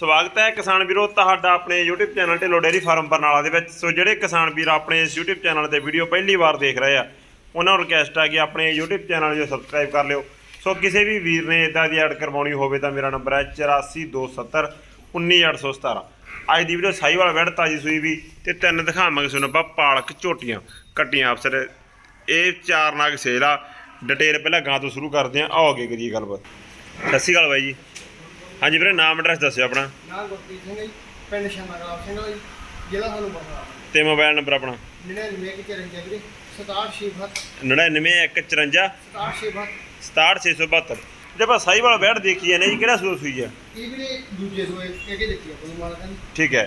ਸਵਾਗਤ ਹੈ ਕਿਸਾਨ ਵੀਰੋ, ਤੁਹਾਡਾ ਆਪਣੇ YouTube channel Dhillon dairy farm Barnala ਦੇ ਵਿੱਚ। ਸੋ ਜਿਹੜੇ ਕਿਸਾਨ ਵੀਰ ਆਪਣੇ ਇਸ YouTube ਚੈਨਲ ਤੇ ਵੀਡੀਓ ਪਹਿਲੀ ਵਾਰ ਦੇਖ ਰਹੇ ਆ, ਉਹਨਾਂ ਨੂੰ ਰਿਕਵੈਸਟ ਆ ਕਿ ਆਪਣੇ YouTube ਚੈਨਲ ਨੂੰ ਸਬਸਕ੍ਰਾਈਬ ਕਰ ਲਿਓ। ਸੋ ਕਿਸੇ ਵੀ ਵੀਰ ਨੇ ਇਦਾਂ ਦੀ ਐਡ ਕਰਵਾਉਣੀ ਹੋਵੇ ਤਾਂ ਮੇਰਾ ਨੰਬਰ ਹੈ 8427 19817 ਅੱਜ ਦੀ ਵੀਡੀਓ ਸਾਈਵਾਲ ਵੈੜ ਤਾਜੀ ਸੂਈ ਵੀ ਤੇ ਤਿੰਨ ਦਿਖਾਵਾਂਗੇ ਤੁਹਾਨੂੰ ਆਪਾਂ ਪਾਲਕ ਝੋਟੀਆਂ ਕੱਟੀਆਂ ਅਫਸਰ ਇਹ ਚਾਰ ਨਾਗ ਸੇਲ ਆ। ਡਿਟੇਲ ਪਹਿਲਾਂ ਗਾਂ ਤੋਂ ਸ਼ੁਰੂ ਕਰਦੇ ਆਂ ਆਓਗੇ ਅੱਗੇ ਕਰੀਏ ਗੱਲਬਾਤ। ਸਤਿ ਸ਼੍ਰੀ ਅਕਾਲ ਬਾਈ ਜੀ। ਹਾਂਜੀ ਵੀਰੇ ਨਾਮ ਐਡਰੈਸ ਦੱਸਿਓ ਆਪਣਾ। ਨਾਮ ਗੁਰਪ੍ਰੀਤ ਸਿੰਘ ਹੈ ਜੀ ਪਿੰਡ ਸ਼ਮਗਰਾਬ ਸਿੰਘ ਹੈ ਜੀ ਜ਼ਿਲ੍ਹਾ ਸਾਨੂੰ ਤੇ ਮੋਬਾਈਲ ਨੰਬਰ ਆਪਣਾ। 99 ਕਿ ਚਰਨ ਜਗਰੇ 67 9914 67 67672 ਜੇ ਆਪਾਂ ਸਾਈਵਾਲ ਬੈਠ ਦੇਖੀਏ ਨੇ ਜੀ ਕਿਹੜਾ ਸੂਸ ਹੋਈ ਆ? ਇਹ ਵੀ ਦੂਜੇ ਸੋਏ ਕਹਿ ਕੇ ਦੇਖੀ ਮਾਲਕਾਂ ਨੇ। ਠੀਕ ਹੈ।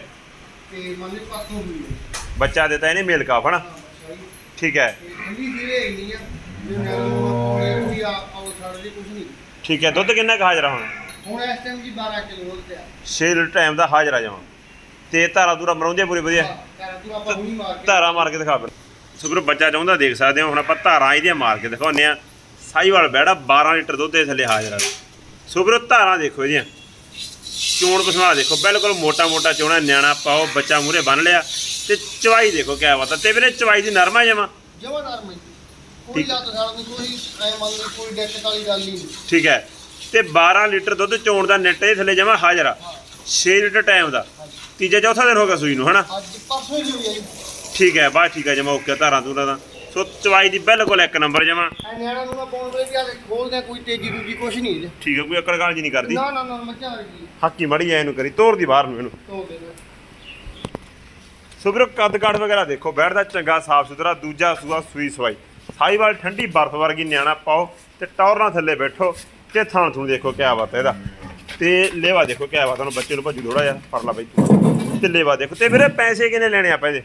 ਤੇ ਮੰਨ ਲਈ ਪਾਸੋਂ ਹੋਈ ਹੈ। ਬੱਚਾ ਦਿੱਤਾ ਇਹਨੇ ਮੇਲ ਕਾਫ ਹਨਾ? ਹਾਂ ਅੱਛਾ ਜੀ। ਠੀਕ ਹੈ। ਤੇ ਠੰਡੀ ਸੀਰੇ ਨਹੀਂ ਆ। ਵੀ ਮੈਂ ਕੋਲੇ ਵੀ ਆ ਆਉ ਛੱਡ ਦੀ ਕੁਝ ਨਹੀਂ। ਠੀਕ ਹੈ ਦੁੱਧ ਕਿੰਨਾ ਕੁ ਹਾਜ਼ਰਾ ਹੁਣ? ਹੁਣ ਇਸ ਟਾਈਮ ਜੀ 12 ਕਿਲੋ ਦੁੱਧ ਤੇ ਆ। 6 ਲੀਟਰ ਟਾਈਮ ਦਾ ਹਾਜ਼ਰਾ ਜਾਵਾਂ। ਤੇ ਧਾਰਾ ਦੂਰਾ ਮਰਾਉਂਦੇ ਪੂਰੇ ਵਧੀਆ? ਹਾਂ ਕਰ ਤੂੰ ਆਪਾਂ ਹੁਣੀ ਮਾਰ ਕੇ ਧਾਰਾ ਮਾਰ ਕੇ ਦਿਖਾ ਫਿਰ। ਸੋ ਵੀਰੋ ਬੱਚਾ ਚਾਹੁੰਦਾ ਦੇਖ ਸਕਦੇ ਹੋ ਹੁਣ ਆਪਾਂ ਧਾਰਾਂ ਇਹਦੀਆਂ ਮਾਰ ਕੇ ਦਿਖਾਉਂਦੇ ਆ ਸਾਈਵਾਲ ਬੈੜਾ 12 ਲੀਟਰ ਦੁੱਧ ਦੇ ਥੱਲੇ ਹਾਜ਼ਰ ਆ। ਸੋ ਵੀਰੋ ਧਾਰਾਂ ਦੇਖੋ ਇਹਦੀਆਂ। ਚੋਣ ਪਸਮਾ ਦੇਖੋ ਬਿਲਕੁਲ ਮੋਟਾ ਮੋਟਾ ਚੋਣਾ ਨਿਆਣਾ ਪਾਓ ਬੱਚਾ ਮੂਰੇ ਬੰਨ ਲਿਆ। ਤੇ ਚਵਾਈ ਦੇਖੋ ਕਿਆ ਬਾਤ ਆ। ਤੇ ਵੀਰੇ ਚਵਾਈ ਦੀ ਨਰਮਾ ਜਮਾ? ਜਮਾਦਾਰ ਮੈਂ ਕੋਈ। ਲੱਤ ਸਾਲ ਕੋਈ ਐ ਮੰਨ ਕੋਈ ਡੈਕ ਵਾਲੀ ਗੱਲ ਨਹੀਂ। ਠੀਕ ਹੈ। ਤੇ 12 ਲੀਟਰ ਦੁੱਧ ਚੋਣ ਦਾ ਨੈਟ ਇਹ ਥੱਲੇ ਜਮਾ ਹਾਜ਼ਰ ਆ। ਹਾਂ 6 ਲੀਟਰ ਟਾਈਮ ਦਾ। ਤੀਜਾ ਚੌਥਾ ਦਿਨ ਹੋ ਗਿਆ ਸੂਈ ਨੂੰ ਹਨਾ? ਅੱਜ ਪਰਸੋਂ ਹੀ ਹੋਈ ਹੈ ਜੀ। ਠੀਕ ਹੈ ਬਾਅਦ ਠੀਕ ਹੈ ਜਮਾ ਓਕੇ ਧਾਰਾਂ ਤੂਰਾਂ ਦਾ। ਸੋ ਚਵਾਈ ਦੀ ਬਿਲਕੁਲ ਇੱਕ ਨੰਬਰ ਜਮਾ ਐ ਨਿਆਣਾ ਨੂੰ ਨਾ ਪਾਉਣ ਵੇਲੇ ਵੀ ਆ ਖੋਲਦੇ ਆ, ਕੋਈ ਤੇਜ਼ੀ ਦੂਜੀ ਕੁਛ ਨਹੀਂ ਇਹਦੇ। ਠੀਕ ਹੈ ਕੋਈ ਅਕੜ ਗਾਲ ਜੀ ਨਹੀਂ ਕਰਦੀ। ਨਾ ਨਾ ਨਾ ਮੱਝਾਂ ਵਰਗੀ ਹਾਕੀ ਮੜੀ ਐ ਇਹਨੂੰ ਕਰੀ ਤੋਰ ਦੀ ਬਾਹਰ ਨੂੰ ਇਹਨੂੰ। ਦੇ ਸੋ ਵੀਰੋ ਕੱਦ ਕਾਠ ਵਗੈਰਾ ਦੇਖੋ ਬੈਠਦਾ ਚੰਗਾ ਸਾਫ਼ ਸੁਥਰਾ ਦੂਜਾ ਸੂਆ ਸੂਈ ਸਵਾਈ। ਸਾਈਵਾਲ ਠੰਡੀ ਬਰਫ਼ ਵਰਗੀ ਨਿਆਣਾ ਪਾਓ ਤੇ ਟੌਰਾਂ ਥੱਲੇ ਬੈਠੋ। ਤੇ ਥਾਣ ਥੂਣ ਦੇਖੋ ਕਿਆ ਬਾਤ ਹੈ ਇਹਦਾ। ਤੇ ਲੇਵਾ ਦੇਖੋ ਕਿਆ ਬਾਤ ਉਹਨੂੰ ਬੱਚੇ ਨੂੰ ਭੱਜੂ ਥੋੜਾ ਜਿਹਾ ਫੜ ਲਾ ਬਈ। ਤੂੰ। ਤੇ ਲੇਵਾ ਦੇਖੋ ਤੇ ਵੀਰੇ ਪੈਸੇ ਕਿੰਨੇ ਲੈਣੇ ਆਪਾਂ ਇਹਦੇ?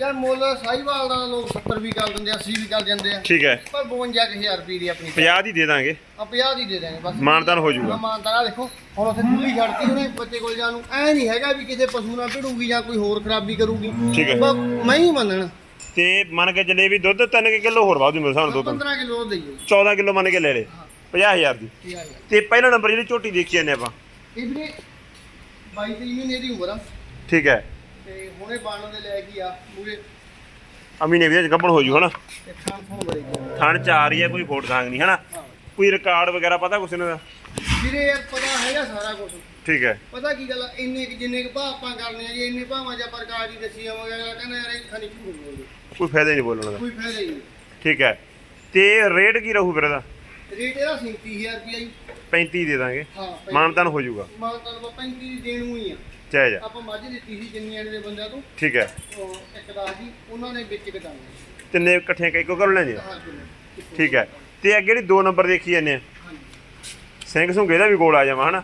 ਯਾਰ ਮੁੱਲ ਸਾਈਵਾਲ ਦਾ ਲੋਕ 70 ਵੀ ਕਰ ਦਿੰਦੇ ਆ 80 ਵੀ ਕਰ ਜਾਂਦੇ ਆ। ਠੀਕ ਹੈ। ਪਰ 52000 ਰੁਪਏ ਦੀ ਆਪਣੀ 50 ਦੀ ਦੇ ਦਾਂਗੇ। ਆ 50 ਦੀ ਦੇ ਦੇਣਗੇ ਬਸ। ਮਾਨਤਾਨ ਹੋ ਜਾਊਗਾ। ਹਾਂ, ਮਾਨਤਾਨ ਆ ਦੇਖੋ ਹੁਣ ਉੱਥੇ ਖੁੱਲੀ ਛੱਡਤੀ ਉਹਨੇ ਬੱਚੇ ਕੋਲ ਜਾਣ ਨੂੰ। ਐ ਨਹੀਂ ਹੈਗਾ ਵੀ ਕਿਸੇ ਪਸ਼ੂ ਨਾਲ ਭਿੜੂਗੀ ਜਾਂ ਕੋਈ ਹੋਰ ਖਰਾਬੀ ਕਰੂਗੀ। ਠੀਕ ਹੈ। ਮੈਂ ਹੀ ਮੰਨਣਾ। ਤੇ ਮੰਨ ਕੇ ਚੱਲੇ ਵੀ ਦੁੱਧ 3 ਕਿਲੋ ਹੋਰ ਵਾਧੂ ਮਿਲ ਸਾਨੂੰ ਦੋ ਤਿੰਨ 15 ਕਿਲੋ ਦਈਓ 14 ਕਿਲੋ ਮੰਨ ਕੇ ਲੈ ਲੈ 50000 ਦੀ। ਤੇ ਪਹਿਲਾ ਨੰਬਰ ਜਿਹੜੀ ਝੋਟੀ ਦੇਖੀ ਜਾਂਦੇ ਆਪਾਂ। ਇਹ ਵੀਰੇ 22 ਤੇਈ ਮਹੀਨੇ ਦੀ ਉਮਰ ਆ। ਠੀਕ ਹੈ। ਤੇ ਹੁਣੇ ਬਾਣ ਦੇ ਲੈ ਗਈ ਆ ਮੂਰੇ ਅਮੀ ਨੇ ਵੀ ਗੱਬਣ ਹੋ ਜੂ ਹਨਾ? ਤੇ ਖਾਣ ਫੋਨ ਬੜੇ ਥਣ ਚ ਆ ਰਹੀ ਹੈ ਕੋਈ ਫੋਟ ਖਾਂਗ ਨਹੀਂ ਹਨਾ? ਹਾਂ। ਕੋਈ ਰਿਕਾਰਡ ਵਗੈਰਾ ਪਤਾ ਕੁਛ ਇਹਨਾਂ ਦਾ? ਵੀਰੇ ਯਾਰ ਪਤਾ ਹੈਗਾ ਸਾਰਾ ਕੁਝ ਠੀਕ ਹੈ। ਪਤਾ ਕੀ ਗੱਲ ਆ ਇੰਨੇ ਕੁ ਜਿੰਨੇ ਕੁ ਭਾਅ ਆਪਾਂ ਕਰਨੇ ਆ ਜੀ ਇੰਨੇ ਭਾਵਾਂ ਜਾਂ ਪ੍ਰਕਾਰ ਦੀ ਦੱਸੀ ਜਾਵਾਂਗੇ ਅਗਲਾ ਕਹਿੰਦਾ ਯਾਰ ਇਹ ਖਾਣੀ ਝੂਠ ਬੋਲਦੇ। ਕੋਈ ਫਾਇਦਾ ਹੀ ਨਹੀਂ ਬੋਲਣ ਦਾ। ਕੋਈ ਫਾਇਦਾ ਹੀ ਨਹੀਂ। ਠੀਕ ਹੈ। ਤੇ ਰੇਟ ਕੀ ਰਹੂ ਫਿਰ ਇਹਦਾ? ਰੇਟ ਇਹਦਾ 37000 ਰੁਪਇਆ ਜੀ। 35 ਦੇ ਦਾਂਗੇ। ਹਾਂ ਮਾਨਤਾਨ ਹੋ ਜਾਊਗਾ। ਮਾਨਤਾਨ ਆਪਾਂ 35 ਦੀ ਦੇਣ ਨੂੰ ਹੀ ਆ। ਚਾਹੇ ਜਾ। ਆਪਾਂ ਮੱਝ ਦਿੱਤੀ ਸੀ ਜਿੰਨੀਆਂ ਦੇ ਬੰਦਿਆਂ ਤੋਂ। ਠੀਕ ਹੈ। ਇੱਕ ਦਾ ਜੀ ਉਹਨਾਂ ਨੇ ਵਿੱਚ ਕਟਾਉਣਾ ਤਿੰਨੇ ਇਕੱਠੀਆਂ ਕਈ ਕੋ ਕਰ ਲੈਣੇ ਹਾਂ ਠੀਕ ਹੈ। ਤੇ ਅੱਗੇ ਜਿਹੜੀ ਦੋ ਨੰਬਰ ਦੇਖੀ ਜਾਂਦੇ ਆ। ਸਿੰਘ ਸੁੰਗੇ ਦਾ ਵੀ ਕੋਲ ਆ ਜਾਵਾਂ ਹਨਾ?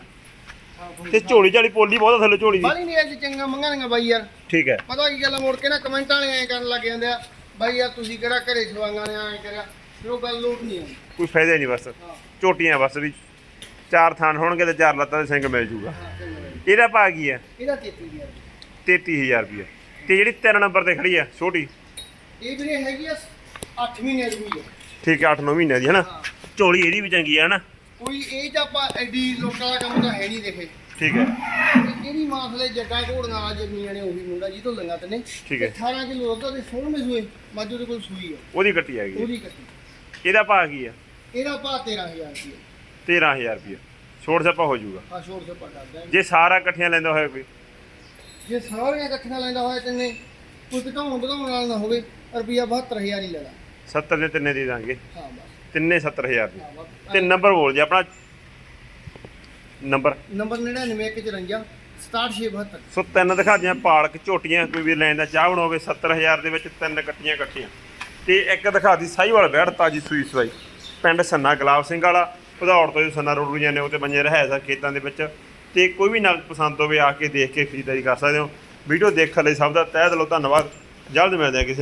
ਤੇ ਝੋਲੀ ਝਾਲੀ ਪੋਲੀ ਬਹੁਤ ਥੱਲੇ ਝੋਲੀ ਦੀ ਬਾਲੀ ਨਹੀਂ ਅੱਜ ਚੰਗਾ ਮੰਗਾਂਗਾ ਬਾਈ ਯਾਰ। ਠੀਕ ਹੈ। ਪਤਾ ਕੀ ਗੱਲ ਮੁੜ ਕੇ ਨਾ ਕਮੈਂਟਾਂ ਵਾਲੇ ਐਂ ਕਰਨ ਲੱਗ ਜਾਂਦੇ ਆ ਬਾਈ ਯਾਰ ਤੁਸੀਂ ਕਿਹੜਾ ਘਰੇ ਛਵਾਂਗਾ ਨੇ ਐਂ ਕਰਿਆ? ਉਹ ਗੱਲ ਲੋਟ ਨਹੀਂ ਆਉਂਦੀ। ਕੋਈ ਫਾਇਦਾ ਹੀ ਨਹੀਂ ਬਸ। ਹਾਂ। ਝੋਟੀਆਂ ਬਸ ਵੀ ਚਾਰ ਥਾਨ ਹੋਣਗੇ ਤੇ ਚਾਰ ਲੱਤਾਂ ਦੇ ਸਿੰਘ ਮਿਲ ਜੂਗਾ। ਹਾਂ। ਇਹਦਾ ਭਾਅ ਕੀ ਹੈ? ਇਹਦਾ 33000 33000 ਰੁਪਏ ਤੇ ਜਿਹੜੀ ਤਿੰਨ ਨੰਬਰ ਤੇ ਖੜੀ ਆ ਛੋਟੀ? ਇਹ ਵੀਰੇ ਹੈਗੀ ਆ 8 ਮਹੀਨੇ ਦੀ ਆ ਠੀਕ ਹੈ 8-9 ਮਹੀਨਿਆਂ ਦੀ ਹਾਂ। ਝੋਲੀ ਇਹਦੀ ਵੀ ਚੰਗੀ ਆ ਕੋਈ ਇਹ ਚ ਆਪਾਂ ਐਡੀ ਲੋਕਾਂ ਦਾ ਕੰਮ ਤਾਂ ਹੈ ਨਹੀਂ ਦੇਖੇ। ਠੀਕ ਹੈ। ਤੇ ਇਹਦੀ ਮਾਸਲੇ ਜੱਗਾ ਘੋੜੀਆਂ ਵਾਲਾ ਜੰਮੀਆਂ ਨੇ ਉਹੀ ਮੁੰਡਾ ਜੀ ਤੋਂ ਲੰਗਾ ਤਨੇ। ਠੀਕ ਹੈ। 18 ਕਿਲੋ ਦੁੱਧ ਦੇ ਸੋਹਣ ਮੇ ਸੂਏ ਮਾਜੂ ਦੇ ਕੋਲ ਸੂਈ ਆ। ਉਹਦੀ ਕੱਟੀ ਹੈਗੀ ਉਹਦੀ ਕੱਟੀ। ਇਹਦਾ ਭਾਅ ਕੀ ਆ? ਇਹਦਾ ਭਾਅ 13000 ਰੁਪਏ। 13000 ਰੁਪਏ। ਛੋੜ ਛੱਪਾ ਹੋ ਜਾਊਗਾ। ਆ ਛੋੜ ਸੇ ਪਟਾ ਦੇ ਜੇ ਸਾਰਾ ਇਕੱਠੀਆਂ ਲੈਂਦਾ ਹੋਇਆ ਕੋਈ? ਜੇ ਸਾਰੀਆਂ ਇਕੱਠੀਆਂ ਲੈਂਦਾ ਹੋਇਆ ਤੈਨੇ ਕੋਈ ਘਟਾਉਣ ਵਧਾਉਣ ਵਾਲਾ ਨਾ ਹੋਵੇ ਰੁਪਿਆ 72000 ਹੀ ਲੈਣਾ 70 ਦੇ ਤਿੰਨੇ ਦੇ ਦਾਂਗੇ। ਹਾਂ ਬਸ। ਤਿੰਨੇ 70000 ਦੇ। ਹਾਂ ਬਸ। ਤੇ ਨੰਬਰ ਬੋਲ ਜੀ ਆਪਣਾ। ਨੰਬਰ। ਨੰਬਰ 9954 6772 ਸੋ ਤਿੰਨ ਦਿਖਾ ਦਿਆਂ ਪਾਲਕ ਝੋਟੀਆਂ ਕੋਈ ਵੀ ਲੈਣ ਦਾ ਚਾਹਣ ਹੋਵੇ 70000 ਦੇ ਵਿੱਚ ਤਿੰਨ ਕੱਟੀਆਂ ਇਕੱਠੀਆਂ। ਤੇ ਇੱਕ ਦਿਖਾਤੀ ਸਾਈਵਾਲ ਬੈੜ ਤਾਜੀ ਸੂਈ ਸਵਾਈ। ਪਿੰਡ ਸੰਨਾ ਗੁਲਾਬ ਸਿੰਘ ਵਾਲਾ, ਭਦੌੜ ਤੋਂ ਜੋ ਸੰਨਾ ਰੋਡ ਨੂੰ ਜਾਂਦੇ ਹੋ ਤੇ ਬੰਜੇ ਰਹਿ ਖੇਤਾਂ ਦੇ ਵਿੱਚ। ਤੇ ਕੋਈ ਵੀ ਨਗ ਪਸੰਦ ਹੋਵੇ, ਆ ਕੇ ਦੇਖ ਕੇ ਖਰੀਦਦਾਰੀ ਕਰ ਸਕਦੇ ਹੋ। ਵੀਡੀਓ ਦੇਖਣ ਲਈ ਸਭ ਦਾ ਤਹਿ ਦਿਲੋਂ ਧੰਨਵਾਦ। ਜਲਦ ਮਿਲਦੇ ਹਾਂ ਕਿਸੇ